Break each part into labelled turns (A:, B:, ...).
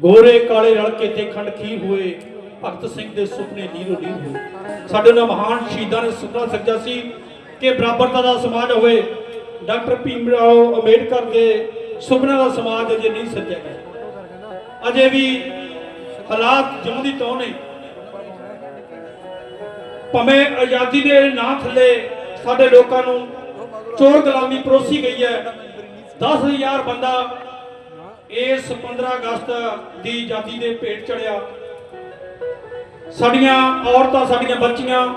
A: ਗੋਰੇ ਕਾਲੇ ਰਲ ਕੇ ਤੇ ਖੰਡ ਖੀਰ ਹੋਏ, ਭਗਤ ਸਿੰਘ ਦੇ ਸੁਪਨੇ ਨੀਰੋ ਨੀਰ ਹੋਏ। ਸਾਡੇ ਨਾਲ ਮਹਾਨ ਸ਼ਹੀਦਾਂ ਨੇ ਸੁਪਨਾ ਸੱਜਾ ਸੀ ਕਿ ਬਰਾਬਰਤਾ ਦਾ ਸਮਾਜ ਹੋਵੇ। ਡਾਕਟਰ ਭੀਮ ਰਾਓ ਅੰਬੇਡਕਰ ਦੇ ਸੁਪਨੇ ਦਾ ਸਮਾਜ ਅਜੇ ਨਹੀਂ ਸੱਜਿਆ ਗਿਆ। ਅਜੇ ਵੀ ਹਾਲਾਤ ਜਮਦੀ ਤੋਂ ਨੇ। ਭਾਵੇਂ ਆਜ਼ਾਦੀ ਦੇ ਨਾਂ ਥੱਲੇ ਸਾਡੇ ਲੋਕਾਂ ਨੂੰ ਚੋਰ ਗੁਲਾਮੀ ਪਰੋਸੀ ਗਈ ਹੈ 10000 ਬੰਦਾ ਇਸ 15 ਅਗਸਤ ਦੀ ਆਜ਼ਾਦੀ ਦੇ ਭੇਟ ਚੜਿਆ। ਸਾਡੀਆਂ ਔਰਤਾਂ, ਸਾਡੀਆਂ ਬੱਚੀਆਂ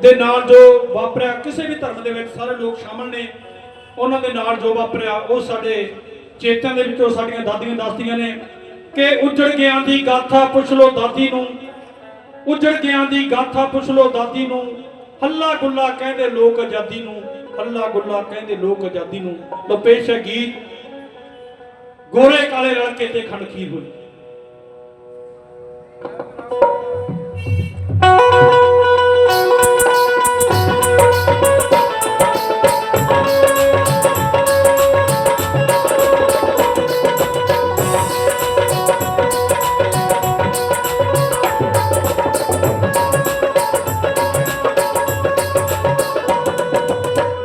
A: ਦੇ ਨਾਲ ਜੋ ਵਾਪਰਿਆ, ਕਿਸੇ ਵੀ ਧਰਮ ਦੇ ਵਿੱਚ ਸਾਰੇ ਲੋਕ ਸ਼ਾਮਲ ਨੇ, ਉਹਨਾਂ ਦੇ ਨਾਲ ਜੋ ਵਾਪਰਿਆ, ਉਹ ਸਾਡੇ ਚੇਤਨ ਦੇ ਵਿੱਚੋਂ ਸਾਡੀਆਂ ਦਾਦੀਆਂ ਦੱਸਦੀਆਂ ਨੇ ਕਿ ਉੱਜੜ ਗਿਆਂ ਦੀ ਗਾਥਾ ਪੁੱਛ ਲੋ ਦਾਦੀ ਨੂੰ। ਉੱਜੜ ਗਿਆਂ ਦੀ ਗਾਥਾ ਪੁੱਛ ਲੋ ਦਾਦੀ ਨੂੰ। ਹੱਲਾ ਗੁੱਲਾ ਕਹਿੰਦੇ ਲੋਕ ਆਜ਼ਾਦੀ ਨੂੰ, ਹੱਲਾ ਗੁੱਲਾ ਕਹਿੰਦੇ ਲੋਕ ਆਜ਼ਾਦੀ ਨੂੰ। ਲੋ ਪੇਸ਼ ਹੈ ਗੀਤ। ਗੋਰੇ ਕਾਲੇ ਰਲ ਕੇ ਤੇ ਖੰਡ ਖੀਰ ਹੋਈ।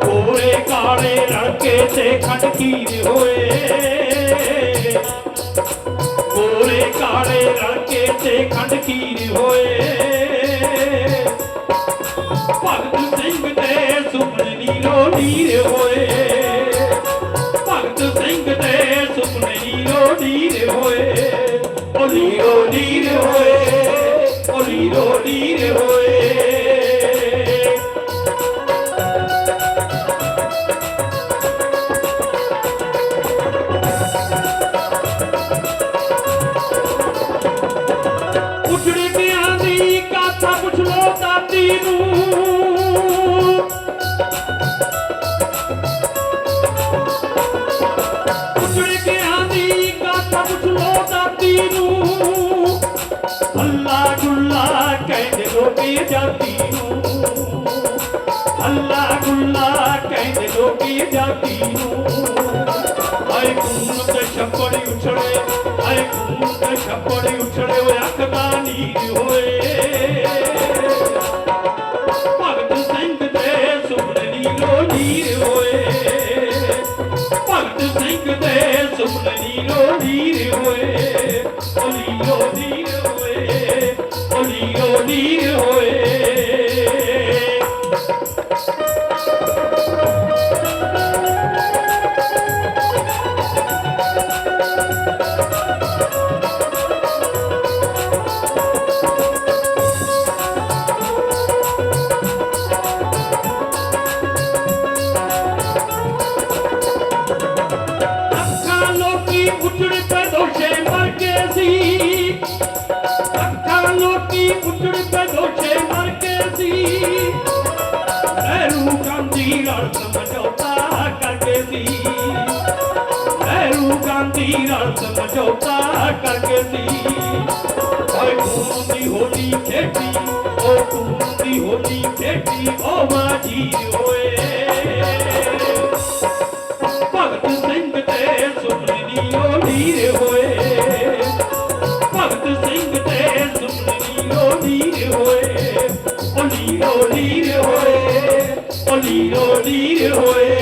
A: ਗੋਰੇ ਕਾਲੇ ਰਲ ਕੇ ਤੇ ਖੰਡ ਖੀਰ ਹੋਏ। ਗੋਰੇ ਕਾਲੇ ਰਲ ਤੇ ਖੰਡ ਖੀਰ ਹੋਏ। ਭਗਤ ਸਿੰਘ ਦੇ ਸੁਪਨੇ ਨੀਰੋ ਨੀਰ ਹੋਏ। ਭਗਤ ਸਿੰਘ ਦੇ ਸੁਪਨੇ ਨੀਰੋ ਨੀਰ ਹੋਏ। ਓ ਨੀਰੋ ਨੀਰ ਹੋਏ ਓ ਨੀਰੋ ਨੀਰ ਹੋਏ। ਕਹਿੰਦੇ ਲੋਕੀ ਜਾਤੀ ਨੂੰ। ਆਏ ਖੂਨ ਤੇ ਛੱਪੜੀ ਉਛੜੇ ਆਏ ਖੂਨ ਤੇ ਛੱਪੜੀ ਉਛੜੇ ਓਏ ਅੱਖ ਦਾ ਨੀਰ ਹੋਏ। ਭਗਤ ਸਿੰਘ ਦੇ ਸੁਪਨੇ ਨੀਰੋ ਨੀਰ ਹੋਏ। ਭਗਤ ਸਿੰਘ ਦੇ ਲੋਕੀ ਉੱਜੜ ਪੈ ਦੋਸ਼ੇ ਮਰ ਗਏ ਸੀ। ਅੱਖਾਂ ਲੋਕੀ ਉੱਜੜ ਪੈ ਦੋਸ਼ੇ ਮਰ ਗਏ ਸੀ। ਨਹਿਰੂ ਗਾਂਧੀ ਨਾਲ ਸਮਝੌਤਾ ਕਰਕੇ ਸੀ। ਨਹਿਰੂ ਗਾਂਧੀ ਨਾਲ ਸਮਝੌਤਾ ਕਰਕੇ ਸੀ। ਓਏ ਖੂਨ ਦੀ ਹੋਲੀ ਖੇਡੀ, ਓ ਖੂਨ ਦੀ ਹੋਲੀ ਖੇਡੀ, ਓ ਮਾਜੀ ਹੋਏ ਓ ਨੀਰੋ ਹੋਏ ਓ ਨੀਰੋ ਨੀਰ ਹੋਏ।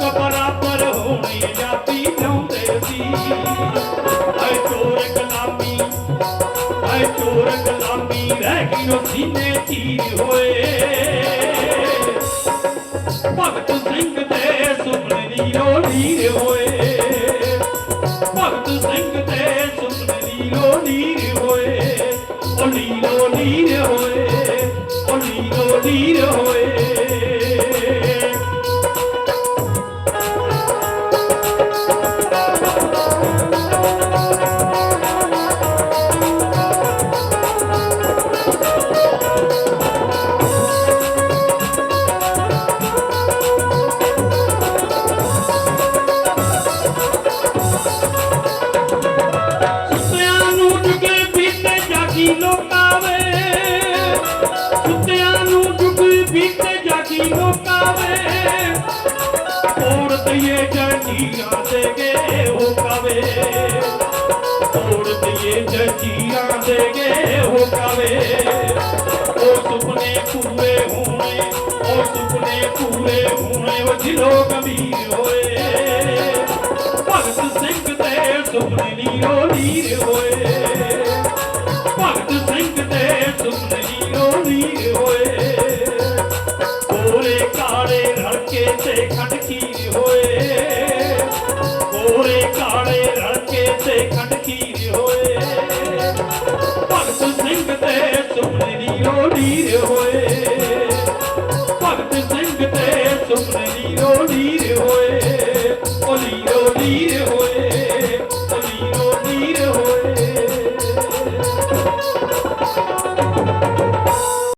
A: ਲੋਕ ਬਰਾਬਰ ਹੋਣੀ ਆਜ਼ਾਦੀ ਚਾਹੁੰਦੇ ਸੀ। ਐ ਚੋਰ ਗੁਲਾਮੀ ਐ ਚੋਰ ਗੁਲਾਮੀ, ਰਹਿ ਗਈ ਨੋ ਸੀਨੇ ਚੀਰ ਹੋਏ। ਭਗਤ ਸਿੰਘ ਦੇ ਸੁਪਨੇ ਨੀਰੋ ਨੀਰ ਹੋਏ। ਭਗਤ ਸਿੰਘ ਦੇ ਸੁਪਨੇ ਨੀਰੋ ਨੀਰ ਹੋਏ। ਉਹ ਲੀਰੋ ਲੀਰ ਹੋਏ। ਕੁੱਤਿਆਂ ਨੂੰ ਜੁਗੇ ਬੀਤੇ ਜਾਗੀ ਲੋਕਾਂ ਵੇ ਤੋੜ ਦਈਏ ਜੰਜੀਰਾਂ ਦੇ ਗੇ ਹੋ ਕਾਵੇ। ਤੋੜ ਦਈਏ ਜੰਜੀਰਾਂ ਦੇ ਗੇ ਹੋ ਕਾਵੇ। ਉਹ ਸੁਪਨੇ ਪੂਰੇ ਹੋਣੇ, ਉਹ ਸੁਪਨੇ ਪੂਰੇ ਹੋਣੇ ਉਹ ਦਿਲੋਂ ਗੰਭੀਰ ਹੋਏ। ਭਗਤ ਸਿੰਘ ਦੇ ਸੁਪਨੇ ਨੀਰੋ ਨੀਰ ਹੋਏ। ਰਲ ਕੇ ਤੇ ਖੰਡ ਖੀਰ ਹੋਏ।